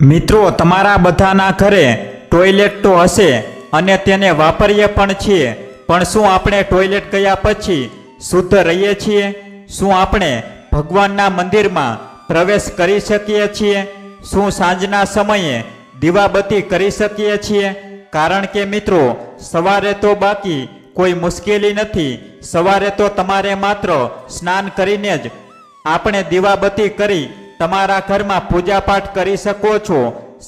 મિત્રો, તમારા બધાના ઘરે ટોયલેટ તો હશે અને તેને વાપરીએ પણ છીએ. પણ શું આપણે ટોયલેટ ગયા પછી શુદ્ધ રહીએ છીએ? શું આપણે ભગવાનના મંદિરમાં પ્રવેશ કરી શકીએ છીએ? શું સાંજના સમયે દીવાબત્તી કરી શકીએ છીએ? કારણ કે મિત્રો, સવારે તો બાકી કોઈ મુશ્કેલી નથી. સવારે તો તમારે માત્ર સ્નાન કરીને જ આપણે દીવાબત્તી કરી તમારા ઘરમાં પૂજાપાઠ કરી શકો છો.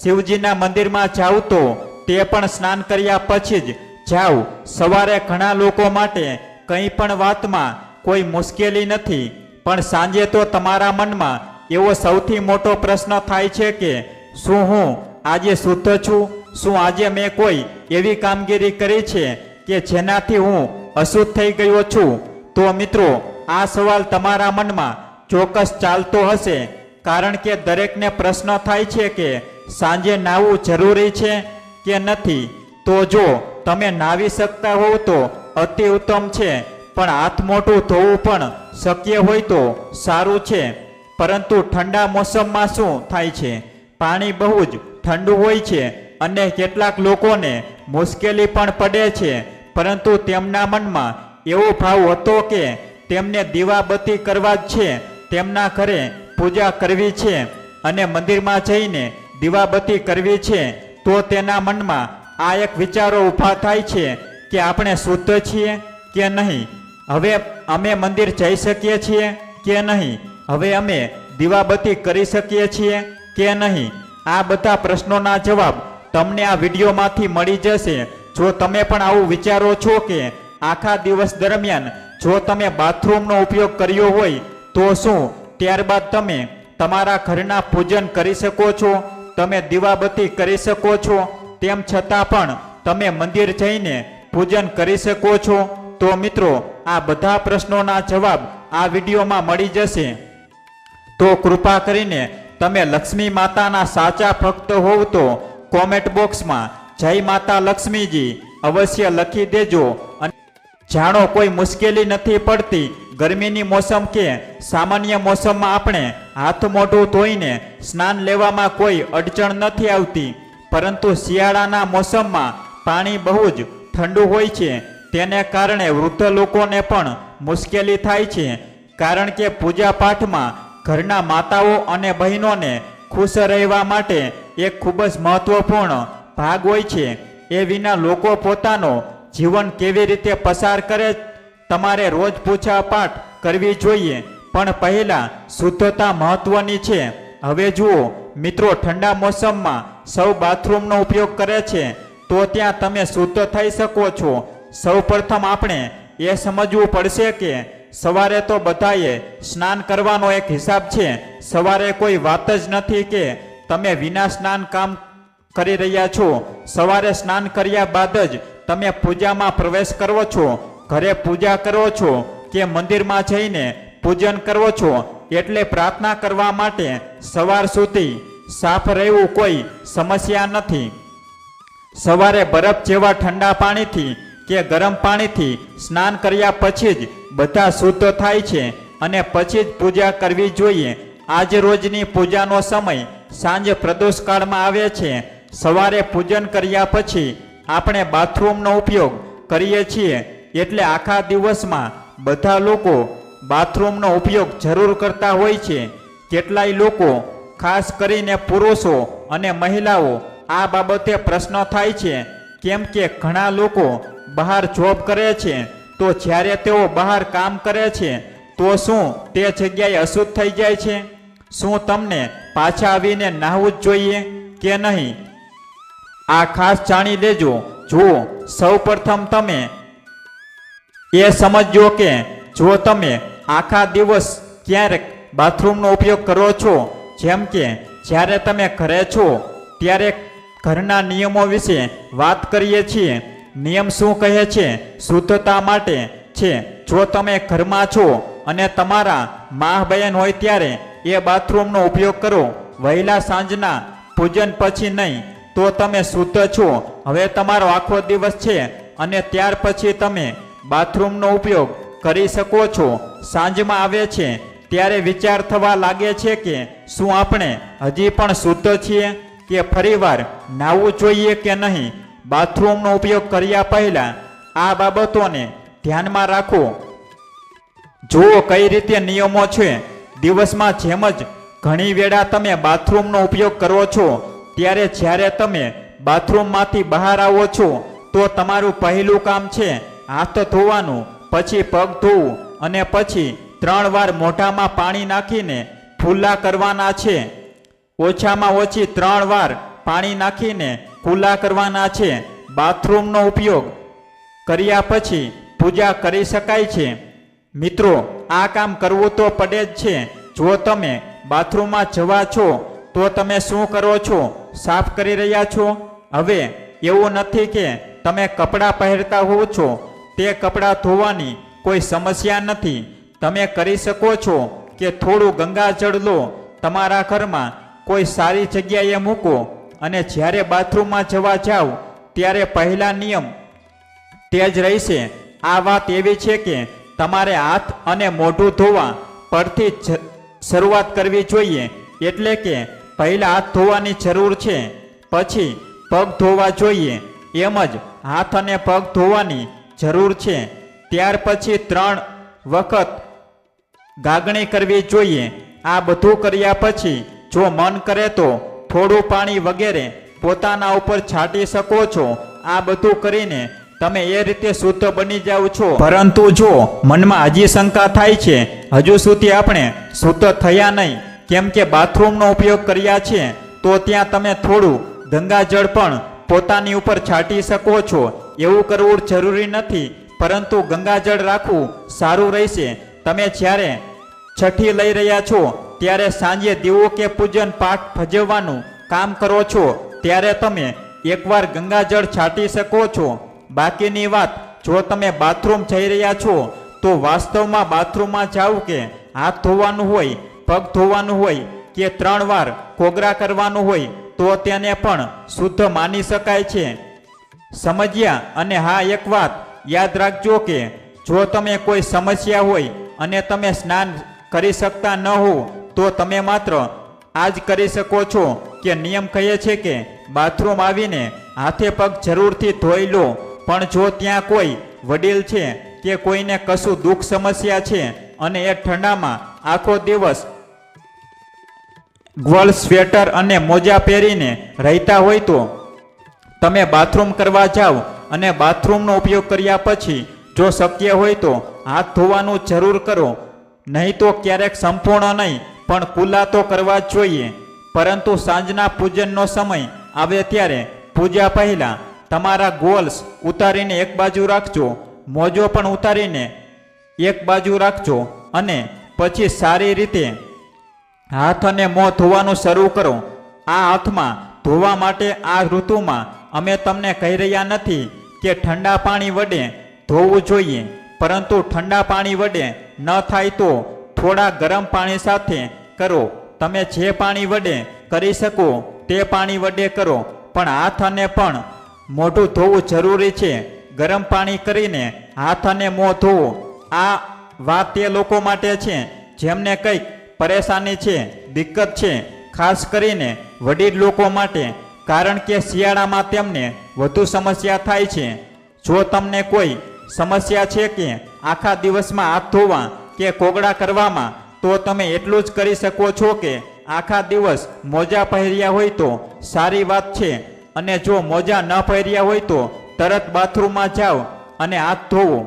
શિવજીના મંદિરમાં જાઓ તો તે પણ સ્નાન કર્યા પછી જ જાઓ. સવારે ઘણા લોકો માટે કંઈ પણ વાતમાં કોઈ મુશ્કેલી નથી. પણ સાંજે તો તમારા મનમાં એવો સૌથી મોટો પ્રશ્ન થાય છે કે, શું હું આજે શુદ્ધ છું? શું આજે મેં કોઈ એવી કામગીરી કરી છે કે જેનાથી હું અશુદ્ધ થઈ ગયો છું? તો મિત્રો, આ સવાલ તમારા મનમાં ચોક્કસ ચાલતો હશે. કારણ કે દરેકને પ્રશ્ન થાય છે કે સાંજે નાવું જરૂરી છે કે નથી? તો જો તમે નાવી શકતા હોવ તો અતિ ઉત્તમ છે, પણ હાથ મોટું ધોવું પણ શક્ય હોય તો સારું છે. પરંતુ ઠંડા મોસમમાં શું થાય છે? પાણી બહુ જ ઠંડુ હોય છે અને કેટલાક લોકોને મુશ્કેલી પણ પડે છે. પરંતુ તેમના મનમાં એવો ભાવ હતો કે તેમને દીવાબત્તી કરવા જ છે. તેમના ઘરે પૂજા કરવી છે અને મંદિરમાં જઈને દીવાબત્તી કરવી છે, તો તેના મનમાં આ એક વિચારો ઊભા થાય છે કે આપણે શુદ્ધ છીએ કે નહીં? હવે અમે મંદિર જઈ શકીએ છીએ કે નહીં? હવે અમે દીવાબત્તી કરી શકીએ છીએ કે નહીં? આ બધા પ્રશ્નોના જવાબ તમને આ વિડીયોમાંથી મળી જશે. જો તમે પણ આવું વિચારો છો કે આખા દિવસ દરમિયાન જો તમે બાથરૂમનો ઉપયોગ કર્યો હોય, તો શું ત્યારબાદ તમે તમારા ઘરના પૂજન કરી શકો છો, તમે દીવાબત્તી કરી શકો છો, તેમ છતાં પણ તમે મંદિર જઈને પૂજન કરી શકો છો. તો મિત્રો, આ બધા પ્રશ્નોના જવાબ આ વિડીયોમાં મળી જશે. તો કૃપા કરીને તમે લક્ષ્મી માતાના સાચા ભક્ત હોવ તો કોમેન્ટ બોક્સમાં જય માતા લક્ષ્મીજી અવશ્ય લખી દેજો. અને જાણો કોઈ મુશ્કેલી નથી પડતી ગરમીની મોસમ કે સામાન્ય મોસમમાં આપણે હાથ મોઢું ધોઈને સ્નાન લેવામાં કોઈ અડચણ નથી આવતી. પરંતુ શિયાળાના મોસમમાં પાણી બહુ જ ઠંડુ હોય છે. તેને કારણે વૃદ્ધ લોકોને પણ મુશ્કેલી થાય છે. કારણ કે પૂજા પાઠમાં ઘરના માતાઓ અને બહેનોને ખુશ રહેવા માટે એક ખૂબ જ મહત્વપૂર્ણ ભાગ હોય છે. એ વિના લોકો પોતાનો જીવન કેવી રીતે પસાર કરે તમારે રોજ પૂજા પાઠ કરવી જોઈએ, પણ પહેલા શુદ્ધતા મહત્વની છે. હવે જુઓ, મિત્રો ઠંડા મોસમમાં સૌ બાથરૂમનો ઉપયોગ કરે છે, તો ત્યાં તમે શુદ્ધ થઈ શકો છો. સૌ પ્રથમ આપણે એ સમજવું પડશે કે સવારે તો બધાએ સ્નાન કરવાનો એક હિસાબ છે. સવારે કોઈ વાત જ નથી કે તમે વિના સ્નાન કામ કરી રહ્યા છો. સવારે સ્નાન કર્યા બાદ જ તમે પૂજામાં પ્રવેશ કરો છો. ઘરે પૂજા કરો છો, કે મંદિરમાં જઈને પૂજન કરો છો, એટલે પ્રાર્થના કરવા માટે સવાર સુધી સાફ રહેવું કોઈ સમસ્યા નથી. સવારે બરફ જેવા ઠંડા પાણીથી કે ગરમ પાણીથી સ્નાન કર્યા પછી જ બધા શુદ્ધ થાય છે અને પછી જ પૂજા કરવી જોઈએ. આજ રોજની પૂજાનો સમય સાંજે પ્રદોષકાળમાં આવે છે. સવારે પૂજન કર્યા પછી આપણે બાથરૂમનો ઉપયોગ કરીએ છીએ. એટલે આખા દિવસમાં બધા લોકો બાથરૂમનો ઉપયોગ જરૂર કરતા હોય છે. કેટલાય લોકો, ખાસ કરીને પુરુષો અને મહિલાઓ, આ બાબતે પ્રશ્ન થાય છે, કેમ કે ઘણા લોકો બહાર જોબ કરે છે, તો જ્યારે તેઓ બહાર કામ કરે છે, તો શું તે જગ્યાએ અશુદ્ધ થઈ જાય છે? શું તમને પાછા આવીને નાહવું જ જોઈએ કે નહીં? આ ખાસ જાણી લેજો. જુઓ સૌ પ્રથમ તમે એ સમજો કે જો તમે આખા દિવસ ક્યારેક બાથરૂમનો ઉપયોગ કરો છો, જેમ કે જ્યારે તમે ઘરે છો, ત્યારે ઘરના નિયમો વિશે વાત કરીએ છીએ. નિયમ શું કહે છે? શુદ્ધતા માટે છે. જો તમે ઘરમાં છો અને તમારા મા બહેન હોય ત્યારે એ બાથરૂમનો ઉપયોગ કરો. વહેલા સાંજના પૂજન પછી નહીં, તો તમે શુદ્ધ છો. હવે તમારો આખો દિવસ છે અને ત્યાર પછી તમે બાથરૂમનો ઉપયોગ કરી શકો છો. સાંજમાં આવે છે ત્યારે વિચાર થવા લાગે છે કે શું આપણે હજી પણ શુદ્ધ છીએ કે ફરીવાર નાહવું જોઈએ કે નહીં? બાથરૂમનો ઉપયોગ કર્યા પહેલા આ બાબતોને ધ્યાનમાં રાખો. જુઓ કઈ રીતે નિયમો છે. દિવસમાં જેમ જ ઘણી વેળા તમે બાથરૂમનો ઉપયોગ કરો છો, ત્યારે જ્યારે તમે બાથરૂમમાંથી બહાર આવો છો, તો તમારું પહેલું કામ છે હાથ ધોવાનું, પછી પગ ધોવું અને પછી ત્રણ વાર મોઢામાં પાણી નાખીને ફૂલા કરવાના છે. ઓછામાં ઓછી ત્રણ વાર પાણી નાખીને કુલ્લા કરવાના છે. બાથરૂમનો ઉપયોગ કર્યા પછી પૂજા કરી શકાય છે. મિત્રો, આ કામ કરવું તો પડે જ છે. જો તમે બાથરૂમમાં જવા છો, તો તમે શું કરો છો? સાફ કરી રહ્યા છો? હવે એવું નથી કે તમે કપડાં પહેરતા હોવ છો. તે કપડાં ધોવાની કોઈ સમસ્યા નથી. તમે કરી શકો છો કે થોડું ગંગાજળ લો. તમારા ઘરમાં કોઈ સારી જગ્યાએ મૂકો અને જ્યારે બાથરૂમમાં જવા જાઓ ત્યારે પહેલા નિયમ તે જ રહેશે. આ વાત એવી છે કે તમારે હાથ અને મોઢું ધોવા પરથી શરૂઆત કરવી જોઈએ. એટલે કે પહેલાં હાથ ધોવાની જરૂર છે, પછી પગ ધોવા જોઈએ. એમ જ હાથ અને પગ ધોવાની જરૂર છે. ત્યાર પછી ત્રણ વખત ગાગણી કરવી જોઈએ. આ બધું કર્યા પછી જો મન કરે તો થોડું પાણી વગેરે પોતાના ઉપર છાંટી શકો છો. આ બધું કરીને તમે એ રીતે શુદ્ધ બની જાઓ છો. પરંતુ જો મનમાં હજી શંકા થાય છે, હજુ સુધી આપણે શુદ્ધ થયા નહીં. કેમ કે બાથરૂમનો ઉપયોગ કર્યા છે, તો ત્યાં તમે થોડું ગંગાજળ પણ પોતાની ઉપર છાંટી શકો છો. એવું કરવું જરૂરી નથી, પરંતુ ગંગાજળ રાખવું સારું રહેશે. તમે જ્યારે છઠ્ઠી લઈ રહ્યા છો, ત્યારે સાંજે દીવો કે પૂજન પાઠ ભજવવાનું કામ કરો છો, ત્યારે તમે એકવાર ગંગાજળ છાંટી શકો છો. બાકીની વાત, જો તમે બાથરૂમ જઈ રહ્યા છો, તો વાસ્તવમાં બાથરૂમમાં જાવ કે હાથ ધોવાનું હોય, પગ ધોવાનું હોય, કે ત્રણ વાર કોગરા કરવાનું હોય, તો તેને પણ શુદ્ધ માની શકાય છે. સમજ્યા અને હા, એક વાત યાદ રાખજો કે જો તમે કોઈ સમસ્યા હોય અને તમે સ્નાન કરી શકતા ન હો તો તમે માત્ર આ જ કરી શકો છો કે નિયમ કહે છે કે બાથરૂમ આવીને હાથે પગ જરૂરથી ધોઈ લો. પણ જો ત્યાં કોઈ વડીલ છે કે કોઈને કશું દુઃખ સમસ્યા છે અને એ ઠંડામાં આખો દિવસ ગ્વલ સ્વેટર અને મોજા પહેરીને રહેતા હોય તો તમે બાથરૂમ કરવા જાઓ અને બાથરૂમનો ઉપયોગ કર્યા પછી જો શક્ય હોય તો હાથ ધોવાનું જરૂર કરો. નહીં તો ક્યારેક સંપૂર્ણ નહીં, પણ કુલ્લા તો કરવા જ જોઈએ. પરંતુ સાંજના પૂજનનો સમય આવે ત્યારે પૂજા પહેલાં તમારા ગોલ્સ ઉતારીને એક બાજુ રાખજો, મોજો પણ ઉતારીને એક બાજુ રાખજો અને પછી સારી રીતે હાથ અને મોં ધોવાનું શરૂ કરો. આ હાથમાં ધોવા માટે આ ઋતુમાં અમે તમને કહી રહ્યા નથી કે ઠંડા પાણી વડે ધોવું જોઈએ, પરંતુ ઠંડા પાણી વડે ન થાય તો થોડા ગરમ પાણી સાથે કરો. તમે જે પાણી વડે કરી શકો તે પાણી વડે કરો, પણ હાથ અને પણ મોઢું ધોવું જરૂરી છે. ગરમ પાણી કરીને હાથ અને મોં ધોવો. આ વાત તે લોકો માટે છે જેમને કંઈક પરેશાની છે, દિક્કત છે. ખાસ કરીને વડીલ લોકો માટે કારણ કે શિયાળામાં તેમને વધુ સમસ્યા થાય છે. જો તમને કોઈ સમસ્યા છે કે આખા દિવસમાં હાથ ધોવા કે કોગળા કરવામાં, તો તમે એટલું જ કરી શકો છો કે આખા દિવસ મોજા પહેર્યા હોય તો સારી વાત છે અને જો મોજા ન પહેર્યા હોય તો તરત બાથરૂમમાં જાઓ અને હાથ ધોવો.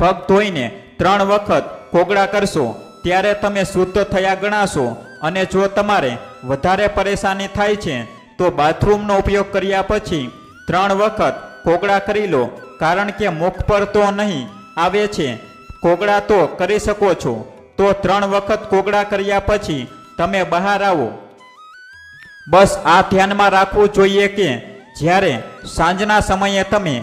પગ ધોઈને ત્રણ વખત કોગળા કરશો, ત્યારે તમે શુદ્ધ થયા ગણાશો અને જો તમારે વધારે પરેશાની થાય છે તો બાથરૂમનો ઉપયોગ કર્યા પછી ત્રણ વખત કોગળા કરી લો, કારણ કે મુખ પર તો નહીં આવે છે. કોગળા તો કરી શકો છો. તો ત્રણ વખત કોગળા કર્યા પછી તમે બહાર આવો. બસ આ ધ્યાનમાં રાખવું જોઈએ કે જ્યારે સાંજના સમયે તમે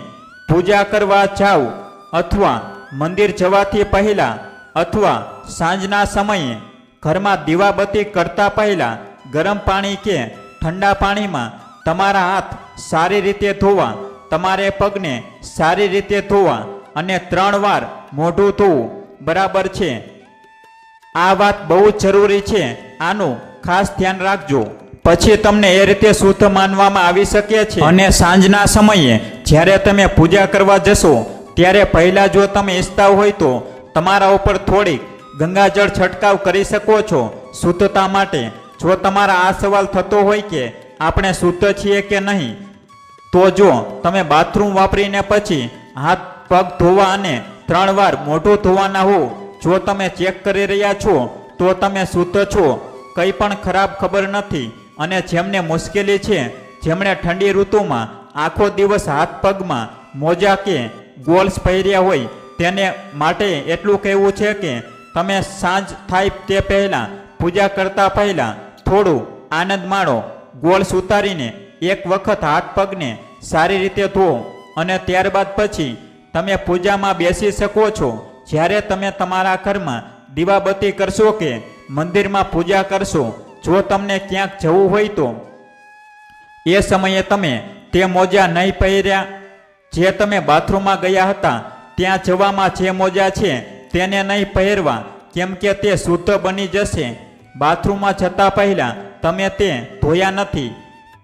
પૂજા કરવા જાઓ અથવા મંદિર જવાથી પહેલા અથવા સાંજના સમયે ઘરમાં દીવાબત્તી કરતા પહેલા ગરમ પાણી કે ઠંડા પાણીમાં તમારા હાથ સારી રીતે ધોવા, તમારે પગને સારી રીતે ધોવા અને ત્રણ વાર મોઢું ધોવું. બરાબર છે? આ વાત બહુ જ જરૂરી છે. આનું ખાસ ધ્યાન રાખજો. પછી તમને એ રીતે શુદ્ધ માનવામાં આવી શકે છે. અને સાંજના સમયે જ્યારે તમે પૂજા કરવા જશો, ત્યારે પહેલાં જો તમે ઈચ્છતા હોય તો તમારા ઉપર થોડીક ગંગાજળ છંટકાવ કરી શકો છો શુદ્ધતા માટે. જો તમારા આ સવાલ થતો હોય કે આપણે શુદ્ધ છીએ કે નહીં, તો જો તમે બાથરૂમ વાપરીને પછી હાથ પગ ધોવા અને ત્રણ વાર મોઢું ધોવાના હો, જો તમે ચેક કરી રહ્યા છો, તો તમે શુદ્ધ છો. કંઈ પણ ખરાબ ખબર નથી અને જેમને મુશ્કેલી છે, જેમણે ઠંડી ઋતુમાં આખો દિવસ હાથ પગમાં મોજા કે ગોલ્સ પહેર્યા હોય, તેને માટે એટલું કહેવું છે કે તમે સાંજ થાય તે પહેલાં પૂજા કરતા પહેલાં થોડું આનંદ માણો. ગોળ ઉતારીને એક વખત હાથ પગને સારી રીતે ધો અને ત્યારબાદ પછી તમે પૂજામાં બેસી શકો છો. જ્યારે તમે તમારા ઘરમાં દીવાબત્તી કરશો કે મંદિરમાં પૂજા કરશો, જો તમને ક્યાંક જવું હોય તો. એ સમયે તમે તે મોજા નહીં પહેર્યા. જે તમે બાથરૂમમાં ગયા હતા, ત્યાં જવામાં જે મોજા છે તેને નહીં પહેરવા, કેમ કે તે શુદ્ધ બની જશે. બાથરૂમમાં જતા પહેલા તમે તે ધોયા નથી.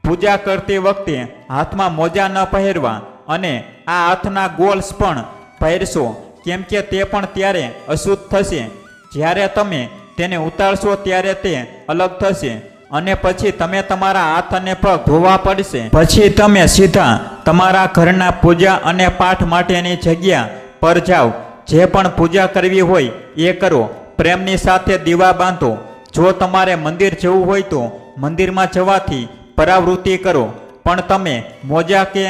પૂજા કરતી વખતે હાથમાં મોજા ન પહેરવા અને આ હાથના ગોલ્સ પણ પહેરશો, કેમ કે તે પણ ત્યારે અશુદ્ધ થશે. જ્યારે તમે તેને ઉતારશો ત્યારે તે અલગ થશે અને પછી તમે તમારા હાથ અને પગ ધોવા પડશે. પછી તમે સીધા તમારા ઘરના પૂજા અને પાઠ માટેની જગ્યા પર જાઓ. જે પણ પૂજા કરવી હોય એ કરો. પ્રેમની સાથે દીવા બાંધો. જો તમારે મંદિર જવું હોય તો મંદિરમાં જવાથી પરાવૃત્તિ કરો. પણ તમે મોજા કે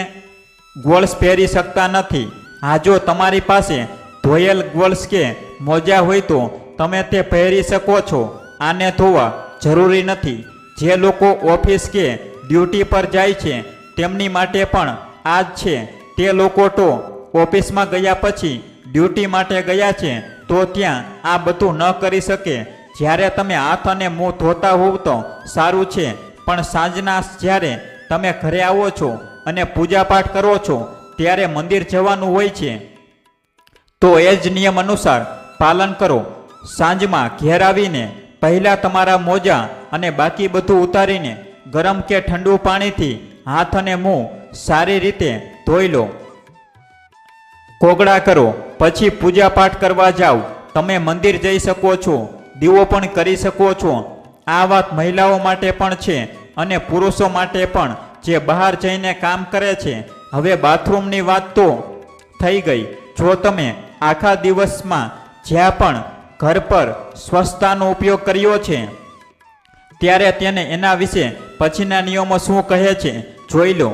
ગોલ્સ પહેરી શકતા નથી. આ જો તમારી પાસે ધોયેલ ગોલ્સ કે મોજા હોય તો તમે તે પહેરી શકો છો. આને ધોવા જરૂરી નથી. જે લોકો ઓફિસ કે ડ્યુટી પર જાય છે, તેમની માટે પણ આ જ છે. તે લોકો તો ઓફિસમાં ગયા પછી ડ્યુટી માટે ગયા છે, તો ત્યાં આ બધું ન કરી શકે. જ્યારે તમે હાથ અને મોં ધોતા હોવ તો સારું છે, પણ સાંજના જ્યારે તમે ઘરે આવો છો અને પૂજાપાઠ કરો છો, ત્યારે મંદિર જવાનું હોય છે. તો એ જ નિયમ અનુસાર પાલન કરો. સાંજમાં ઘેર આવીને પહેલાં તમારા મોજા અને બાકી બધું ઉતારીને ગરમ કે ઠંડુ પાણીથી હાથ અને મોં સારી રીતે ધોઈ લો. કોગળા કરો, પછી પૂજાપાઠ કરવા જાઓ તમે મંદિર જઈ શકો છો. દીવો પણ કરી શકો છો. આ વાત મહિલાઓ માટે પણ છે અને પુરુષો માટે પણ, જે બહાર જઈને કામ કરે છે. હવે બાથરૂમની વાત તો થઈ ગઈ. જો તમે આખા દિવસમાં જ્યાં પણ ઘર પર સ્વચ્છતાનો ઉપયોગ કર્યો છે, ત્યારે તેને એના વિશે પછીના નિયમો શું કહે છે, જોઈ લો.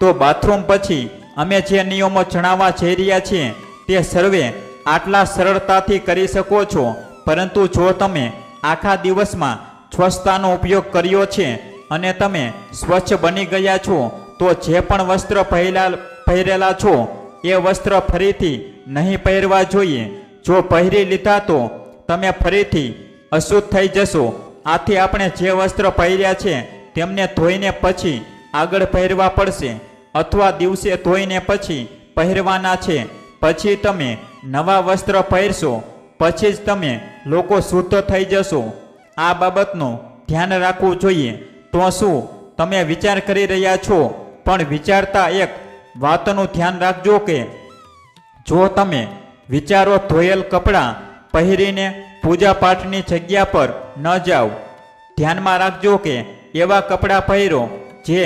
તો બાથરૂમ પછી અમે જે નિયમો જણાવવા જઈ રહ્યા છીએ, તે સર્વે આટલા સરળતાથી કરી શકો છો. પરંતુ જો તમે આખા દિવસમાં સ્વચ્છતાનો ઉપયોગ કર્યો છે અને તમે સ્વચ્છ બની ગયા છો, તો જે પણ વસ્ત્ર પહેલા પહેરેલા છો, એ વસ્ત્ર ફરીથી નહીં પહેરવા જોઈએ. જો પહેરી લીધા તો તમે ફરીથી અશુદ્ધ થઈ જશો. આથી આપણે જે વસ્ત્ર પહેર્યા છે, તેમને ધોઈને પછી આગળ પહેરવા પડશે. અથવા દિવસે ધોઈને પછી પહેરવાના છે. પછી તમે નવા વસ્ત્ર પહેરશો. પછી જ તમે લોકો શુદ્ધ થઈ જશો. આ બાબતનું ધ્યાન રાખવું જોઈએ. તો શું? તમે વિચાર કરી રહ્યા છો. પણ વિચારતા એક વાતનું ધ્યાન રાખજો કે જો તમે વિચારો ધોયેલ કપડાં પહેરીને પૂજાપાઠની જગ્યા પર ન જાઓ, ધ્યાનમાં રાખજો કે એવા કપડાં પહેરો જે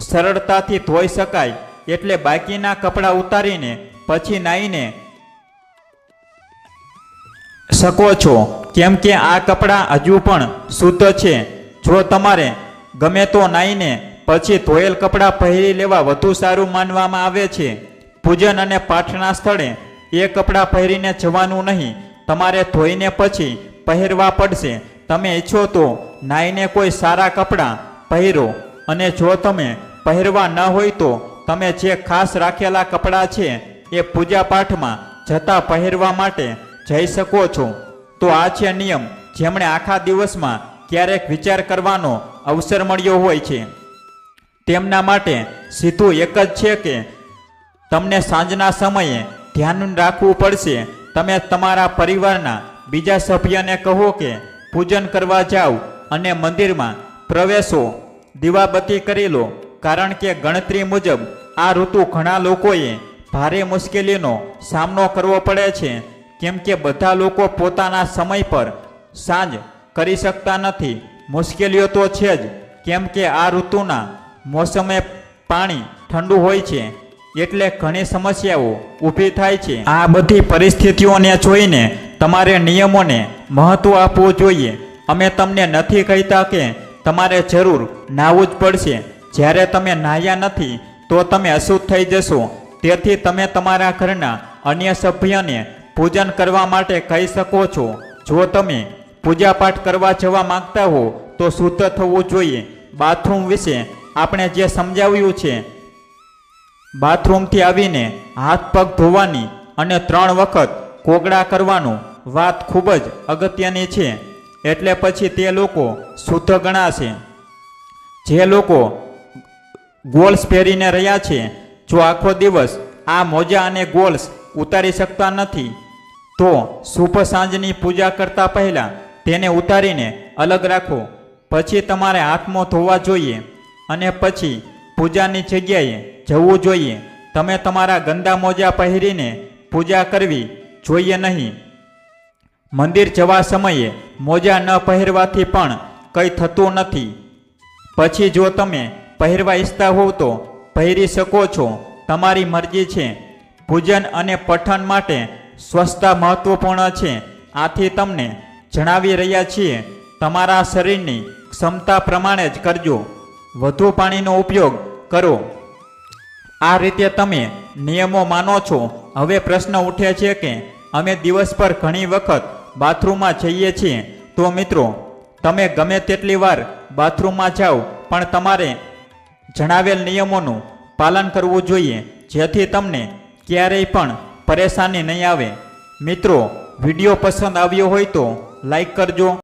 સરળતાથી ધોઈ શકાય. એટલે બાકીના કપડાં ઉતારીને પછી નાહીને શકો છો. કેમ કે આ કપડાં હજુ પણ શુદ્ધ છે. જો તમારે ગમે તો નાહીને પછી ધોયેલ કપડાં પહેરી લેવા વધુ સારું માનવામાં આવે છે. પૂજન અને પાઠના સ્થળે એ કપડાં પહેરીને જવાનું નહીં. તમારે ધોઈને પછી પહેરવા પડશે. તમે ઈચ્છો તો નાહીને કોઈ સારા કપડાં પહેરો. અને જો તમે પહેરવા ન હોય તો તમે જે ખાસ રાખેલા કપડાં છે એ પૂજા પાઠમાં જતા પહેરવા માટે જઈ શકો છો. તો આ છે નિયમ. જેમણે આખા દિવસમાં ક્યારેક વિચાર કરવાનો અવસર મળ્યો હોય છે. તેમના માટે સીધું એક જ છે કે તમને સાંજના સમયે ધ્યાન રાખવું પડશે. તમે તમારા પરિવારના બીજા સભ્યને કહો કે, પૂજન કરવા જાઓ અને મંદિરમાં પ્રવેશો. દીવાબત્તી કરી લો. કારણ કે ગણતરી મુજબ આ ઋતુ ઘણા લોકોએ ભારે મુશ્કેલીનો સામનો કરવો પડે છે. કેમ કે બધા લોકો પોતાના સમય પર સાંજ કરી શકતા નથી. મુશ્કેલીઓ તો છે જ. કેમ કે આ ઋતુના મોસમે પાણી ઠંડુ હોય છે, એટલે ઘણી સમસ્યાઓ ઊભી થાય છે. આ બધી પરિસ્થિતિઓને જોઈને તમારે નિયમોને મહત્વ આપવું જોઈએ. અમે તમને નથી કહેતા કે તમારે જરૂર નાહવું જ પડશે. જ્યારે તમે નાહ્યા નથી, તો તમે અશુદ્ધ થઈ જશો. તેથી તમે તમારા ઘરના અન્ય સભ્યને પૂજન કરવા માટે કહી શકો છો. જો તમે પૂજાપાઠ કરવા જવા માંગતા હો, તો શુદ્ધ થવું જોઈએ. બાથરૂમ વિશે આપણે જે સમજાવ્યું છે, બાથરૂમથી આવીને હાથ પગ ધોવાની અને ત્રણ વખત કોગળા કરવાનું વાત ખૂબ જ અગત્યની છે. એટલે પછી તે લોકો શુદ્ધ ગણાશે. જે લોકો ગોલ્સ પહેરીને રહ્યા છે, જો આખો દિવસ આ મોજા અને ગોલ્સ ઉતારી શકતા નથી તો શુભ સાંજની પૂજા કરતા પહેલાં તેને ઉતારીને અલગ રાખો. પછી તમારે હાથમાં ધોવા જોઈએ અને પછી પૂજાની જગ્યાએ જવું જોઈએ. તમે તમારા ગંદા મોજા પહેરીને પૂજા કરવી જોઈએ નહીં. મંદિર જવા સમયે મોજા ન પહેરવાથી પણ કંઈ થતું નથી. પછી જો તમે પહેરવા ઈચ્છતા હોવ તો પહેરી શકો છો. તમારી મરજી છે. પૂજન અને પઠન માટે સ્વચ્છતા મહત્વપૂર્ણ છે. આથી તમને જણાવી રહ્યા છીએ, તમારા શરીરની ક્ષમતા પ્રમાણે જ કરજો. વધુ પાણીનો ઉપયોગ કરો. આ રીતે તમે નિયમો માનો છો. હવે પ્રશ્ન ઉઠે છે કે, અમે દિવસ પર ઘણી વખત બાથરૂમમાં જઈએ છીએ. તો મિત્રો, તમે ગમે તેટલી વાર બાથરૂમમાં જાઓ, પણ તમારે જણાવેલ નિયમોનું પાલન કરવું જોઈએ, જેથી તમને ક્યારેય પણ પરેશાની નહીં આવે. મિત્રો વીડિયો પસંદ આવ્યો હોય તો લાઈક કરજો.